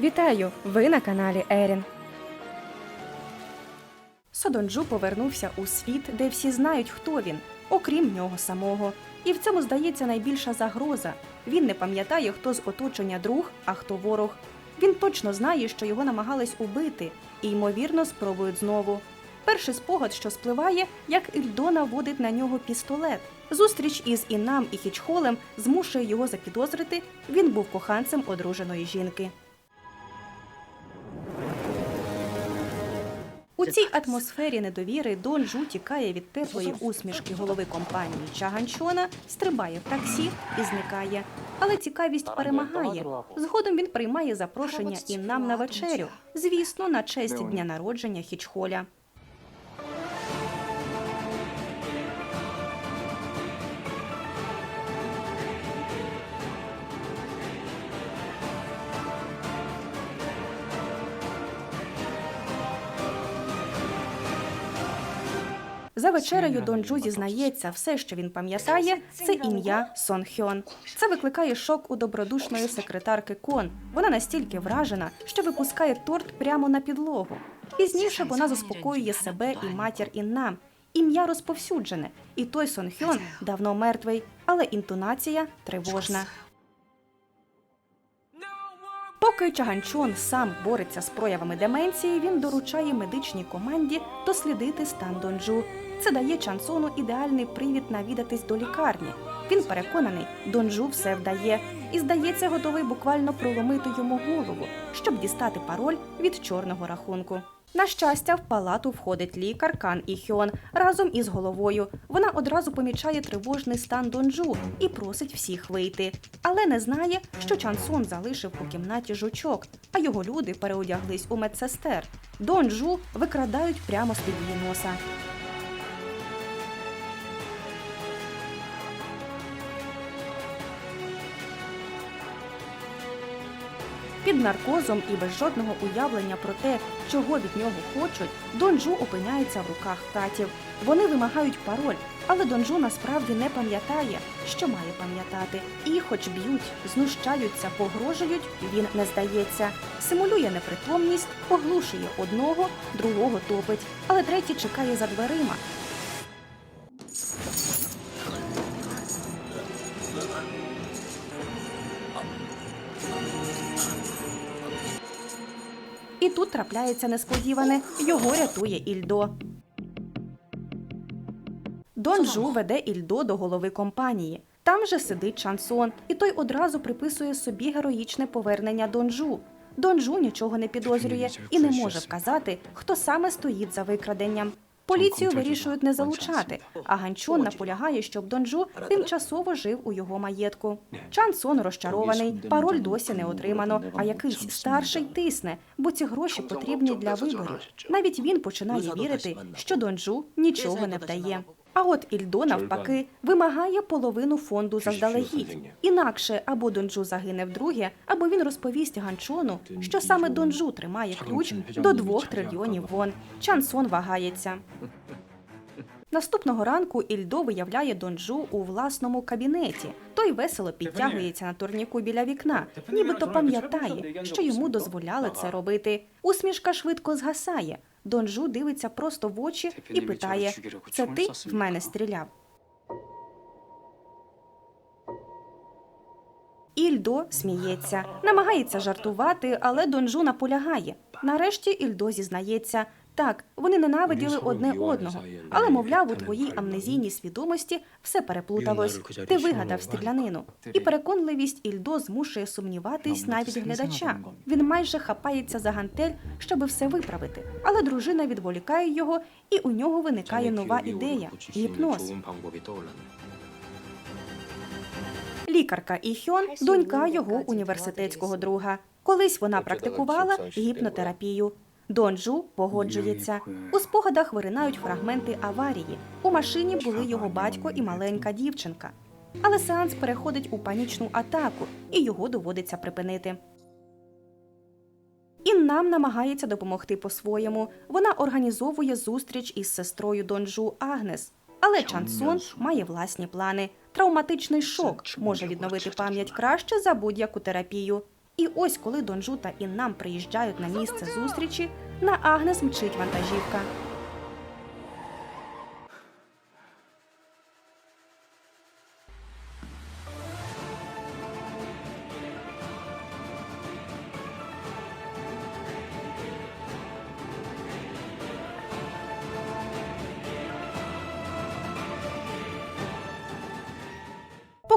Вітаю! Ви на каналі Ерін. Содонджу повернувся у світ, де всі знають, хто він, окрім нього самого. І в цьому здається найбільша загроза. Він не пам'ятає, хто з оточення друг, а хто ворог. Він точно знає, що його намагались убити, і ймовірно спробують знову. Перший спогад, що спливає, як Ільдо наводить на нього пістолет. Зустріч із Інам і Хічхолем змушує його запідозрити. Він був коханцем одруженої жінки. У цій атмосфері недовіри Дон Жу тікає від теплої усмішки голови компанії Чаганчона, стрибає в таксі і зникає. Але цікавість перемагає. Згодом він приймає запрошення і нам на вечерю. Звісно, на честь дня народження Хічхоля. За вечерею Дон Джу зізнається, все, що він пам'ятає, це ім'я Сон Хьон. Це викликає шок у добродушної секретарки Кон. Вона настільки вражена, що випускає торт прямо на підлогу. Пізніше вона заспокоює себе і матір Іннам. Ім'я розповсюджене, і той Сон Хьон давно мертвий, але інтонація тривожна. Поки Чаганчон сам бореться з проявами деменції, він доручає медичній команді дослідити стан Донджу. Це дає Чансону ідеальний привід навідатись до лікарні. Він переконаний, Донджу все вдає і, здається, готовий буквально проломити йому голову, щоб дістати пароль від чорного рахунку. На щастя, в палату входить лікар Кан Іхьон разом із головою. Вона одразу помічає тривожний стан Донджу і просить всіх вийти. Але не знає, що Чансон залишив у кімнаті жучок, а його люди переодяглись у медсестер. Донджу викрадають прямо з-під її носа. Під наркозом і без жодного уявлення про те, чого від нього хочуть, Донджу опиняється в руках катів. Вони вимагають пароль, але Донджу насправді не пам'ятає, що має пам'ятати. І, хоч б'ють, знущаються, погрожують, він не здається. Симулює непритомність, поглушує одного, другого топить, але третій чекає за дверима. І тут трапляється несподіване. Його рятує Ільдо. Дон Жу веде Ільдо до голови компанії. Там же сидить Чансон, і той одразу приписує собі героїчне повернення Донжу. Донжу нічого не підозрює і не може вказати, хто саме стоїть за викраденням. Поліцію вирішують не залучати, а Ганчун наполягає, щоб Донжу тимчасово жив у його маєтку. Чан Сон розчарований, пароль досі не отримано, а якийсь старший тисне, бо ці гроші потрібні для виборів. Навіть він починає вірити, що Донжу нічого не вдає. А от Ільдо навпаки вимагає половину фонду заздалегідь. Інакше або Донджу загине вдруге, або він розповість Ганчону, що саме Донджу тримає ключ до двох трильйонів вон. Чансон вагається. Наступного ранку Ільдо виявляє Донджу у власному кабінеті. Той весело підтягується на турніку біля вікна, нібито пам'ятає, що йому дозволяли це робити. Усмішка швидко згасає. Донджу дивиться просто в очі і питає: Це ти в мене стріляв? Ільдо сміється, намагається жартувати, але Донжу наполягає. Нарешті Ільдо зізнається. Так, вони ненавиділи одне одного, але, мовляв, у твоїй амнезійній свідомості все переплуталось. Ти вигадав стрілянину. І переконливість Ільдо змушує сумніватись навіть глядача. Він майже хапається за гантель, щоби все виправити. Але дружина відволікає його, і у нього виникає нова ідея гіпноз. Лікарка Іхьон – донька його університетського друга. Колись вона практикувала гіпнотерапію. Донджу погоджується. У спогадах виринають фрагменти аварії. У машині були його батько і маленька дівчинка. Але сеанс переходить у панічну атаку, і його доводиться припинити. І нам намагається допомогти по-своєму. Вона організовує зустріч із сестрою Донджу Агнес. Але Чансон має власні плани. Травматичний шок може відновити пам'ять краще за будь-яку терапію. І ось коли Донжу та Іннам приїжджають на місце зустрічі, на Агнес мчить вантажівка.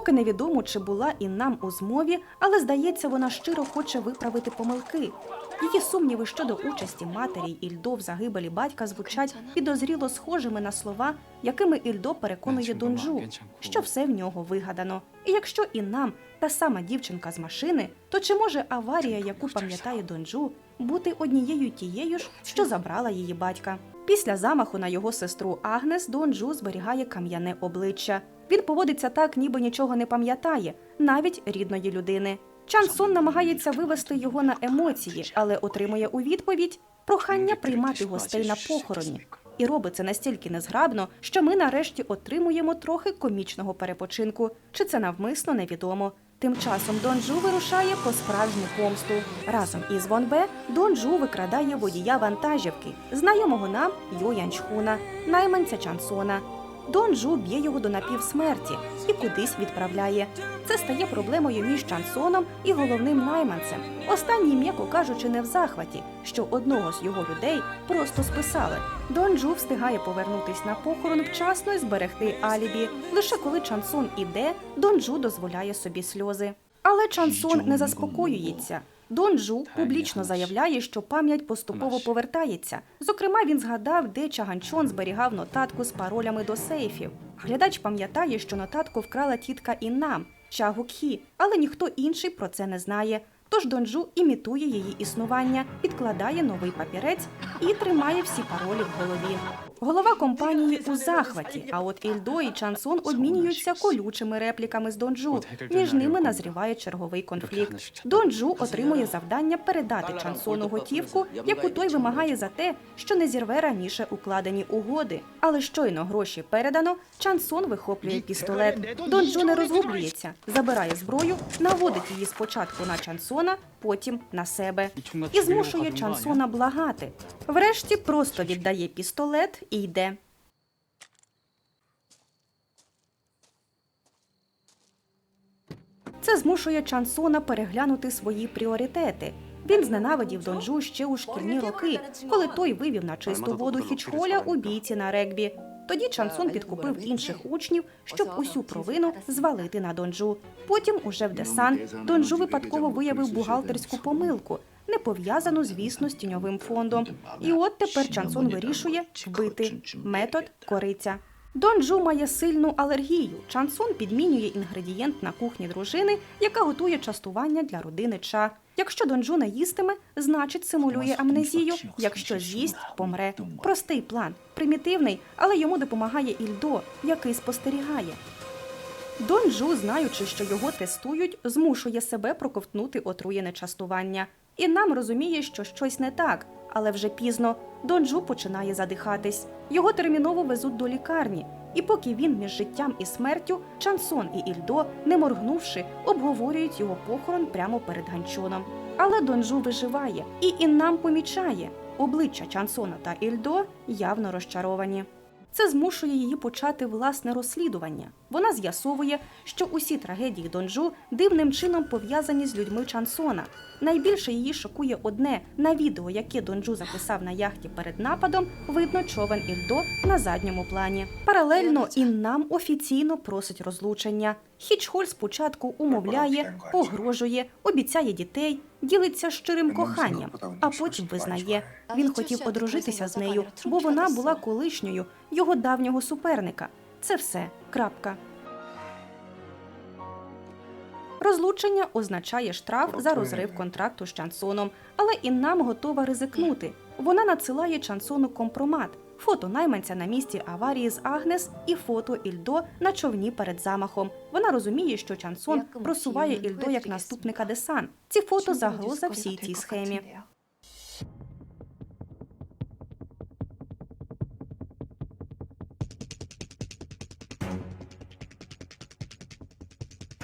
Поки невідомо, чи була і нам у змові, але здається, вона щиро хоче виправити помилки. Її сумніви щодо участі матері Ільдо в загибелі батька звучать підозріло схожими на слова, якими Ільдо переконує Донжу, що все в нього вигадано. І якщо і нам та сама дівчинка з машини, то чи може аварія, яку пам'ятає Донжу, бути однією тією ж, що забрала її батька? Після замаху на його сестру Агнес Донжу зберігає кам'яне обличчя. Він поводиться так, ніби нічого не пам'ятає, навіть рідної людини. Чансон намагається вивести його на емоції, але отримує у відповідь прохання приймати гостей на похороні. І робить це настільки незграбно, що ми нарешті отримуємо трохи комічного перепочинку. Чи це навмисно невідомо. Тим часом Донжу вирушає по справжню помсту. Разом із Вон Бе Донжу викрадає водія вантажівки, знайомого нам Йо Янчхуна, найманця Чансона. Донжу б'є його до напівсмерті і кудись відправляє. Це стає проблемою між Чансоном і головним найманцем. Останній, м'яко кажучи, не в захваті, що одного з його людей просто списали. Донжу встигає повернутись на похорон вчасно і зберегти алібі. Лише коли Чансон іде, Донжу дозволяє собі сльози. Але Чансон не заспокоюється. Донжу публічно заявляє, що пам'ять поступово повертається. Зокрема, він згадав, де Чаганчон зберігав нотатку з паролями до сейфів. Глядач пам'ятає, що нотатку вкрала тітка Іннам Ча Гукхі, але ніхто інший про це не знає. Тож Донжу імітує її існування, підкладає новий папірець і тримає всі паролі в голові. Голова компанії у захваті, а от Ільдо і Чансон обмінюються колючими репліками з Донжу. Між ними назріває черговий конфлікт. Донжу отримує завдання передати Чансону готівку, яку той вимагає за те, що не зірве раніше укладені угоди. Але щойно гроші передано, Чансон вихоплює пістолет. Донжу не розгублюється, забирає зброю, наводить її спочатку на Чансона, потім на себе і змушує Чансона благати. Врешті просто віддає пістолет і йде. Це змушує Чансона переглянути свої пріоритети. Він зненавидів Донжу ще у шкільні роки, коли той вивів на чисту воду Хічхоля у бійці на регбі. Тоді Чансон підкупив інших учнів, щоб усю провину звалити на Донжу. Потім, уже в Десан, Донжу випадково виявив бухгалтерську помилку, не пов'язану, звісно, з тіньовим фондом. І от тепер Чансон вирішує вбити метод кориця. Донжу має сильну алергію. Чансон підмінює інгредієнт на кухні дружини, яка готує частування для родини Ча. Якщо Донжу не їстиме, значить симулює амнезію. Якщо з'їсть, помре. Простий план, примітивний, але йому допомагає Ільдо, який спостерігає. Донжу, знаючи, що його тестують, змушує себе проковтнути отруєне частування. І нам розуміє, що щось не так, але вже пізно. Донжу починає задихатись. Його терміново везуть до лікарні. І поки він між життям і смертю, Чансон і Ільдо, не моргнувши, обговорюють його похорон прямо перед ганчоном. Але Донжу виживає і Іннам помічає. Обличчя Чансона та Ільдо явно розчаровані. Це змушує її почати власне розслідування. Вона з'ясовує, що усі трагедії Донжу дивним чином пов'язані з людьми Чансона. Найбільше її шокує одне на відео, яке Донжу записав на яхті перед нападом, видно човен Ільдо на задньому плані. Паралельно Іннам офіційно просить розлучення. Хічхоль спочатку умовляє, погрожує, обіцяє дітей, ділиться щирим коханням, а потім визнає. Він хотів одружитися з нею, бо вона була колишньою його давнього суперника. Це все. Крапка. Розлучення означає штраф за розрив контракту з Чансоном, але і нам готова ризикнути. Вона надсилає Чансону компромат. Фото найманця на місці аварії з Агнес і фото Ільдо на човні перед замахом. Вона розуміє, що Чансон просуває Ільдо як наступника Десан. Ці фото загроза всій цій схемі.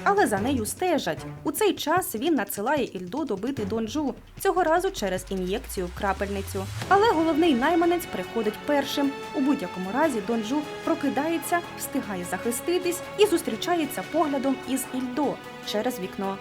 Але за нею стежать. У цей час він надсилає Ільдо добити Донджу, цього разу через ін'єкцію в крапельницю. Але головний найманець приходить першим. У будь-якому разі Донджу прокидається, встигає захиститись і зустрічається поглядом із Ільдо через вікно.